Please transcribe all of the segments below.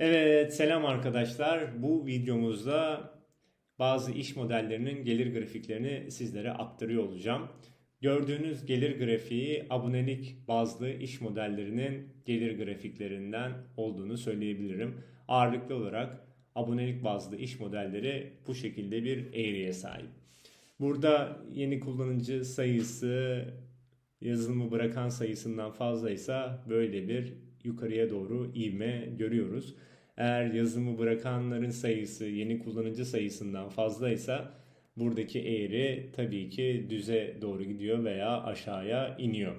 Evet, selam arkadaşlar. Bu videomuzda bazı iş modellerinin gelir grafiklerini sizlere aktarıyor olacağım. Gördüğünüz gelir grafiği abonelik bazlı iş modellerinin gelir grafiklerinden olduğunu söyleyebilirim. Ağırlıklı olarak abonelik bazlı iş modelleri bu şekilde bir eğriye sahip. Burada yeni kullanıcı sayısı yazılımı bırakan sayısından fazlaysa böyle bir yukarıya doğru ivme görüyoruz. Eğer yazılımı bırakanların sayısı yeni kullanıcı sayısından fazlaysa buradaki eğri tabii ki düze doğru gidiyor veya aşağıya iniyor.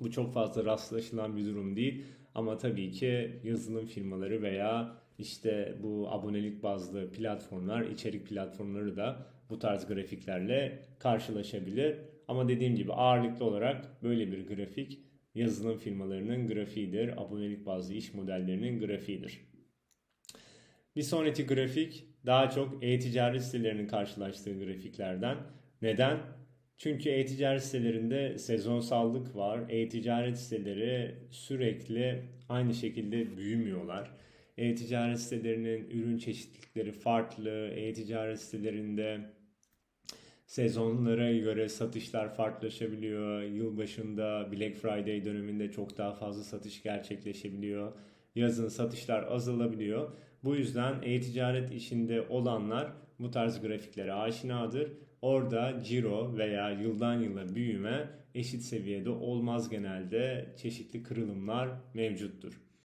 Bu çok fazla rastlaşılan bir durum değil ama tabii ki yazılım firmaları veya işte bu abonelik bazlı platformlar, içerik platformları da bu tarz grafiklerle karşılaşabilir. Ama dediğim gibi ağırlıklı olarak böyle bir grafik yazılım firmalarının grafiğidir. Abonelik bazlı iş modellerinin grafiğidir. Bir sonraki grafik daha çok e-ticaret sitelerinin karşılaştığı grafiklerden. Neden? Çünkü e-ticaret sitelerinde sezonsallık var. E-ticaret siteleri sürekli aynı şekilde büyümüyorlar. E-ticaret sitelerinin ürün çeşitlilikleri farklı. E-ticaret sitelerinde sezonlara göre satışlar farklılaşabiliyor. Yılbaşında Black Friday döneminde çok daha fazla satış gerçekleşebiliyor. Yazın satışlar azalabiliyor. Bu yüzden e-ticaret işinde olanlar bu tarz grafiklere aşinadır. Orada ciro veya yıldan yıla büyüme eşit seviyede olmaz genelde. Çeşitli kırılımlar mevcuttur.